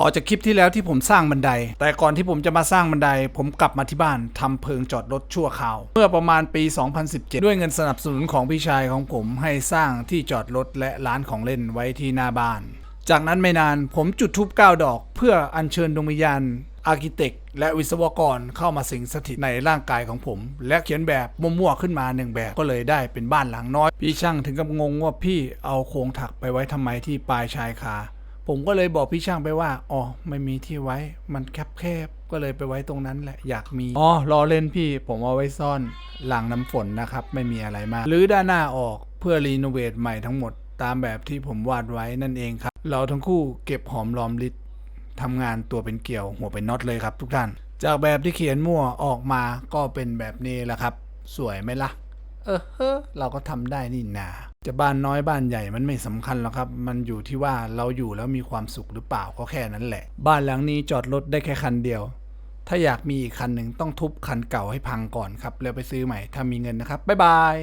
ต่อจากคลิปที่แล้วที่ผมสร้างบันได แต่ก่อนที่ผมจะมาสร้างบันได ผมกลับมาที่บ้านทำเพิงจอดรถชั่วคราว เมื่อประมาณปี 2017 ด้วยเงินสนับสนุนของพี่ชายของผมให้สร้างที่จอดรถและร้านของเล่นไว้ที่หน้าบ้าน จากนั้นไม่นานผมจุดธูป9ดอก เพื่ออัญเชิญดวงวิญญาณอาร์กิเต็กและวิศวกรเข้ามาสิงสถิตในร่างกายของผม และเขียนแบบมั่วๆขึ้นมาหนึ่งแบบก็เลยได้เป็นบ้านหลังน้อย พี่ช่างถึงกับงงว่าพี่เอาโครงถักไปไว้ทำไมที่ปลายชายคา ผมก็เลยบอกพี่ช่างไปว่า อ๋อ ไม่มีที่ไว้ มันแคบแคบๆก็เลยไปไว้ตรงนั้นแหละ อยากมี อ๋อรอเล่นพี่ ผมเอาไว้ซ่อนหลังน้ำฝนนะครับ ไม่มีอะไรมาก หรือด้านหน้าออกเพื่อรีโนเวทใหม่ทั้งหมด ตามแบบที่ผมวาดไว้นั่นเองครับ เราทั้งคู่เก็บหอมรอมริดทำงานตัวเป็นเกลียว หัวเป็นน็อตเลยครับ ทุกท่าน จากแบบที่เขียนมั่วออกมาก็เป็นแบบนี้แหละครับ สวยไหมล่ะ เออเฮ้อเราก็ทำได้นี่นา จะบ้านน้อยบ้านใหญ่มันไม่สำคัญหรอกครับ มันอยู่ที่ว่าเราอยู่แล้วมีความสุขหรือเปล่าก็แค่นั้นแหละ บ้านหลังนี้จอดรถได้แค่คันเดียว ถ้าอยากมีอีกคันหนึ่งต้องทุบคันเก่าให้พังก่อนครับแล้วไปซื้อใหม่ถ้ามีเงินนะครับบ๊ายบาย